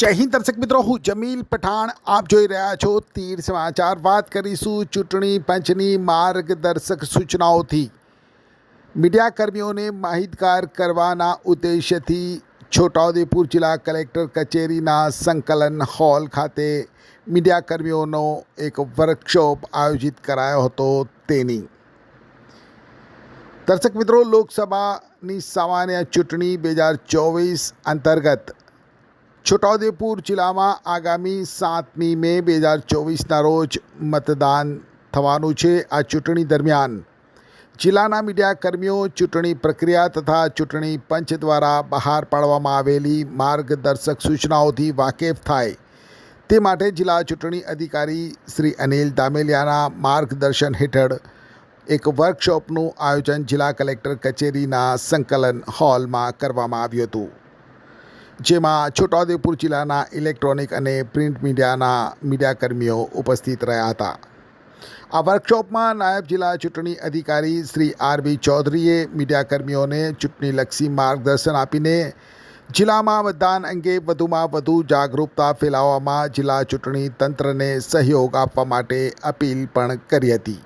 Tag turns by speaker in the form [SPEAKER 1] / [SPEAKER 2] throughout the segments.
[SPEAKER 1] જય હિન્દ દર્શક મિત્રો, હું જમીલ પઠાણ. આપ જોઈ રહ્યા છો તીર સમાચાર. વાત કરીશું ચૂંટણી પંચની માર્ગદર્શક સૂચનાઓથી. મીડિયાકર્મીઓને માહિતગાર કરવાના ઉદ્દેશ્યથી છોટાઉદેપુર જિલ્લા કલેક્ટર કચેરીના સંકલન હોલ ખાતે મીડિયાકર્મીઓનો એક વર્કશોપ આયોજિત કરાયો હતો તેની. દર્શક મિત્રો, લોકસભાની સામાન્ય ચૂંટણી બે હજાર ચોવીસ અંતર્ગત છોટાઉદેપુર જિલ્લામાં આગામી સાતમી મે બે હજાર ચોવીસના રોજ મતદાન થવાનું છે આ ચૂંટણી દરમિયાન. જિલ્લાના મીડિયાકર્મીઓ ચૂંટણી પ્રક્રિયા તથા ચૂંટણી પંચ દ્વારા બહાર પાડવામાં આવેલી માર્ગદર્શક સૂચનાઓથી વાકેફ થાય. તે માટે જિલ્લા ચૂંટણી અધિકારી શ્રી અનિલ દામેલિયાના માર્ગદર્શન હેઠળ એક વર્કશોપનું આયોજન જિલ્લા કલેક્ટર કચેરીના સંકલન હોલમાં કરવામાં આવ્યું હતું. જેમાં છોટાઉદેપુર જિલ્લાના ઇલેક્ટ્રોનિક અને પ્રિન્ટ મીડિયાના મીડિયાકર્મીઓ ઉપસ્થિત રહ્યા હતા. આ વર્કશોપમાં નાયબ જિલ્લા ચૂંટણી અધિકારી શ્રી આર બી ચૌધરીએ મીડિયાકર્મીઓને ચૂંટણીલક્ષી માર્ગદર્શન આપીને જિલ્લામાં મતદાન અંગે વધુમાં વધુ જાગરૂકતા ફેલાવવામાં જિલ્લા ચૂંટણી તંત્રને સહયોગ આપવા માટે અપીલ પણ કરી હતી.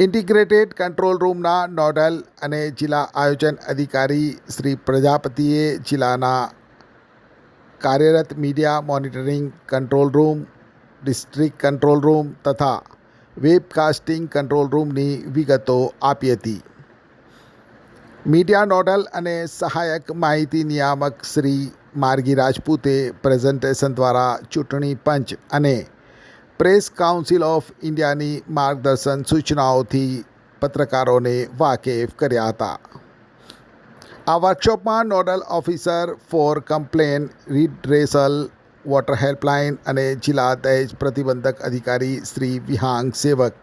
[SPEAKER 1] ઇન્ટિગ્રેટેડ કંટ્રોલ રૂમના નોડલ અને જિલ્લા આયોજન અધિકારી શ્રી પ્રજાપતિએ જિલ્લાના કાર્યરત media monitoring control room, district control room તથા વેબકાસ્ટિંગ કંટ્રોલ રૂમની વિગતો આપી હતી. મીડિયા નોડલ અને સહાયક માહિતી નિયામક શ્રી માર્ગી રાજપૂતે પ્રેઝન્ટેશન દ્વારા ચૂંટણી પંચ અને પ્રેસ કાઉન્સિલ ઓફ ઇન્ડિયાની માર્ગદર્શન સૂચનાઓથી પત્રકારોને વાકેફ કર્યા હતા. આ વર્કશોપમાં nodal officer for complain, redressal, voter helpline અને જિલ્લા દહેજ પ્રતિબંધક અધિકારી શ્રી વિહાંગ સેવક,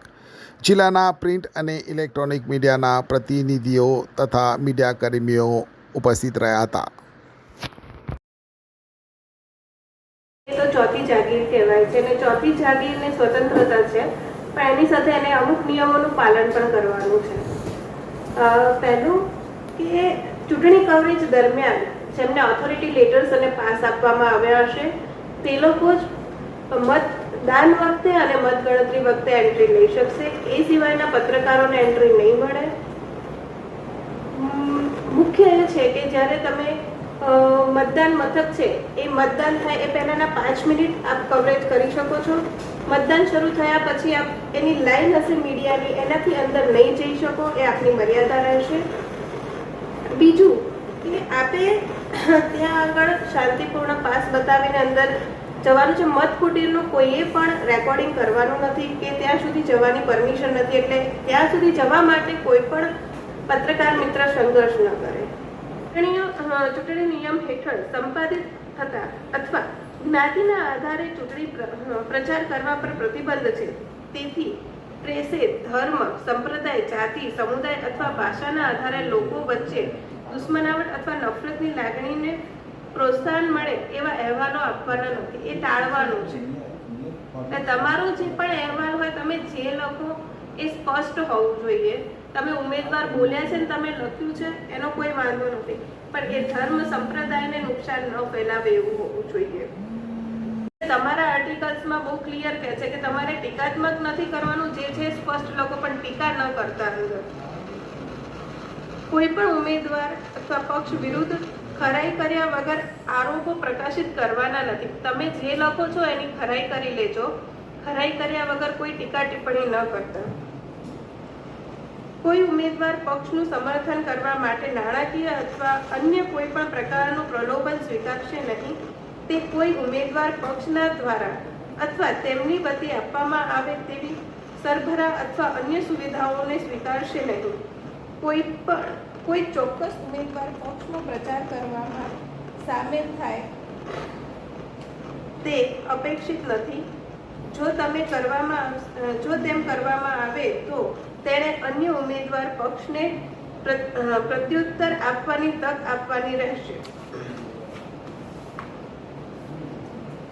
[SPEAKER 1] જિલ્લાના પ્રિન્ટ અને ઇલેક્ટ્રોનિક મીડિયાના પ્રતિનિધિઓ તથા મીડિયાકર્મીઓ ઉપસ્થિત રહ્યા હતા.
[SPEAKER 2] ચોથી જાગીર કહેવાય છે અને ચોથી જાગીરને સ્વતંત્રતા છે. પણ એની સાથે એને અમુક નિયમોનું પાલન પણ કરવાનું છે. પહેલું કે ચૂંટણી કવરેજ દરમિયાન જેમને ઓથોરિટી લેટર્સ અને પાસ આપવામાં આવ્યા હશે, તે લોકો જ મતદાન વખતે અને મતગણતરી વખતે એન્ટ્રી લઈ શકશે. એ સિવાયના પત્રકારોને એન્ટ્રી નહીં મળે. મુખ્ય એ છે કે જ્યારે તમે મતદાન મથક છે, એ મતદાન થાય એ પહેલાંના પાંચ મિનિટ આપ કવરેજ કરી શકો છો. મતદાન શરૂ થયા પછી આપ એની લાઈન હશે મીડિયાની, એનાથી અંદર નહીં જઈ શકો, એ આપની મર્યાદા રહેશે. બીજું કે આપે ત્યાં આગળ શાંતિપૂર્ણ પાસ બતાવીને અંદર જવાનું છે. મત કુટીરનું કોઈએ પણ રેકોર્ડિંગ કરવાનું નથી કે ત્યાં સુધી જવાની પરમિશન નથી. એટલે ત્યાં સુધી જવા માટે કોઈ પણ પત્રકાર મિત્ર સંઘર્ષ ન કરે. ચૂંટણી નિયમ હેઠળ સંપાદિત થતા અથવા જ્ઞાતિના આધારે ચૂંટણી પ્રચાર કરવા પર પ્રતિબંધ છે. તેથી પ્રેસે ધર્મ, સંપ્રદાય, જાતિ, સમુદાય અથવા ભાષાના આધારે લોકો વચ્ચે દુશ્મનાવટ અથવા નફરતની લાગણીને પ્રોત્સાહન મળે એવા અહેવાલો આપવાના નથી. એ ટાળવાનું છે. તમારો જે પણ અહેવાલ હોય, તમે જે લખો એ સ્પષ્ટ હોવું જોઈએ. તમે ઉમેદવાર બોલ્યા છે ને તમે લખ્યું છે, એનો કોઈ વાંધો નથી. પણ એ ધર્મ સંપ્રદાયને નુકસાન ન ફેલાવે એવું હોવું જોઈએ. તમારા આર્ટિકલ્સમાં બહુ ક્લિયર કહે છે કે તમારે ટીકાત્મક નથી કરવાનું, જે છે સ્પષ્ટ લોકો પણ ટીકા ન કરતા અંદર કોઈ પણ ઉમેદવાર અથવા પક્ષ વિરુદ્ધ ખરાઈ કર્યા વગર આરોપો પ્રકાશિત કરવાના નથી. તમે જે લખો છો એની ખરાઈ કરી લેજો. ખરાઈ કર્યા વગર કોઈ ટીકા ટિપ્પણી ન કરતા. કોઈ ઉમેદવાર પક્ષનું સમર્થન કરવા માટે નાણાકીય અથવા અન્ય કોઈ પણ પ્રકારનું પ્રલોભન સ્વીકારશે નહીં. તે કોઈ ઉમેદવાર પક્ષના દ્વારા અથવા તેમની વતી આપવામાં આવે તેવી સરભરા અથવા અન્ય સુવિધાઓને સ્વીકારશે નહીં. કોઈ પણ, કોઈ ચોક્કસ ઉમેદવાર પક્ષનો પ્રચાર કરવામાં સામેલ થાય તે અપેક્ષિત નથી. જો તમે કરવામાં જો તેમ કરવામાં આવે તો તેણે અન્ય ઉમેદવાર પક્ષને પ્રત્યુત્તર આપવાની તક આપવાની રહેશે.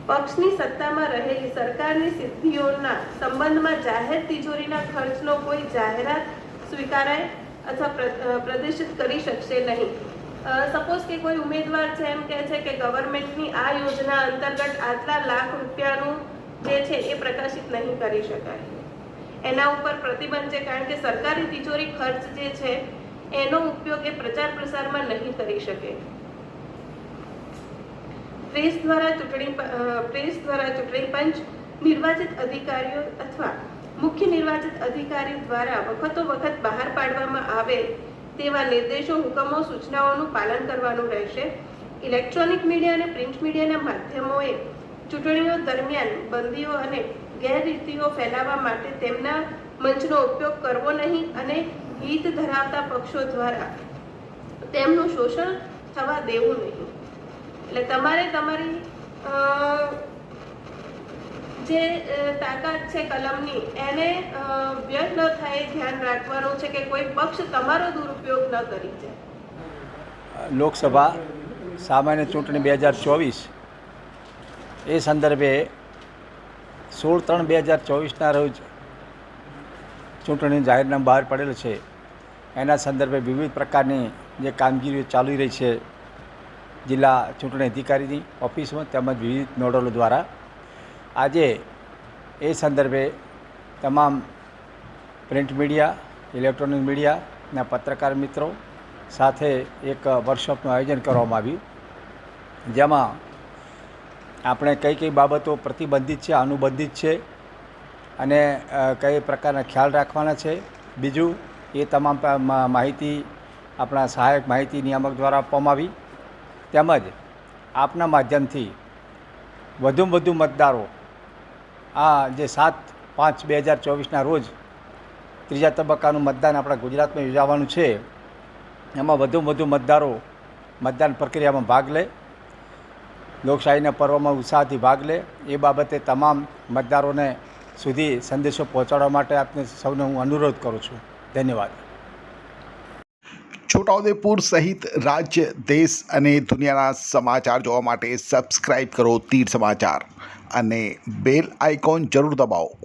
[SPEAKER 2] પક્ષની સત્તામાં રહેલી સરકારની સિદ્ધિઓના સંબંધમાં જાહેર તિજોરીના ખર્ચનો કોઈ જાહેરાત સ્વીકારાય અથવા પ્ર- પ્રદર્શિત કરી શકશે નહીં. સપોઝ કે કોઈ ઉમેદવાર છે એમ કહે છે કે ગવર્મેન્ટની આ યોજના અંતર્ગત આટલા લાખ રૂપિયાનું છે એ પ્રકાશિત નહીં કરી શકાય. એના ઉપર પ્રતિબંધ છે કારણ કે સરકારી તિજોરી ખર્ચ જે છે, એનો ઉપયોગ એ પ્રચાર પ્રસારમાં નહીં કરી શકે. પ્રેસ દ્વારા ચૂંટણી પ્રેસ દ્વારા ચૂંટણી પંચ નિર્વાચિત અધિકારીઓ અથવા મુખ્ય નિર્વાચિત અધિકારી દ્વારા વખતો વખત બહાર પાડવામાં આવે તેવા નિર્દેશો, હુકમો, સૂચનાઓનું પાલન કરવાનું રહેશે. ઇલેક્ટ્રોનિક મીડિયા અને પ્રિન્ટ મીડિયાના માધ્યમોએ ચૂંટણીઓ દરમિયાન બંદીઓ અને ગેરરીતિઓ ફેલાવવા માટે તેમના મંચનો ઉપયોગ કરવો નહીં અને હિત ધરાવતા પક્ષો દ્વારા તેમનું શોષણ થવા દેવું નહીં. એટલે તમારે તમારી જે તાકાત છે કલમની, એને વ્યર્થ ન થાય ધ્યાન રાખવાનું છે કે કોઈ પક્ષ તમારો દુરુપયોગ ન કરી જાય.
[SPEAKER 3] લોકસભા સામાન્ય ચૂંટણી બે હજાર ચોવીસ એ સંદર્ભે સોળ ત્રણ બે હજાર ચોવીસના રોજ ચૂંટણીનું જાહેરનામું બહાર પડેલું છે. એના સંદર્ભે વિવિધ પ્રકારની જે કામગીરીઓ ચાલી રહી છે જિલ્લા ચૂંટણી અધિકારીની ઓફિસમાં તેમજ વિવિધ નોડલો દ્વારા. આજે એ સંદર્ભે તમામ પ્રિન્ટ મીડિયા, ઇલેક્ટ્રોનિક મીડિયાના પત્રકાર મિત્રો સાથે એક વર્કશોપનું આયોજન કરવામાં આવ્યું. જેમાં આપણે કઈ કઈ બાબતો પ્રતિબંધિત છે, અનુબંધિત છે અને કઈ પ્રકારના ખ્યાલ રાખવાના છે. બીજું, એ તમામ માહિતી આપણા સહાયક માહિતી નિયામક દ્વારા આપવામાં આવી. તેમજ, આપના માધ્યમથી વધુમાં વધુ મતદારો આ જે સાત પાંચ બે હજાર ચોવીસના રોજ ત્રીજા તબક્કાનું મતદાન આપણા ગુજરાતમાં યોજાવાનું છે. એમાં વધુમાં વધુ મતદારો મતદાન પ્રક્રિયામાં ભાગ લે. લોકશાહીના પર્વમાં ઉત્સાહથી ભાગ લે. એ બાબતે તમામ મતદારોને સુધી સંદેશો પહોંચાડવા માટે આપને સૌને હું અનુરોધ કરું છું. ધન્યવાદ.
[SPEAKER 1] છોટાઉદેપુર સહિત રાજ્ય, દેશ અને દુનિયાના સમાચાર જોવા માટે સબસ્ક્રાઈબ કરો તીર સમાચાર અને બેલ આઇકોન જરૂર દબાવો.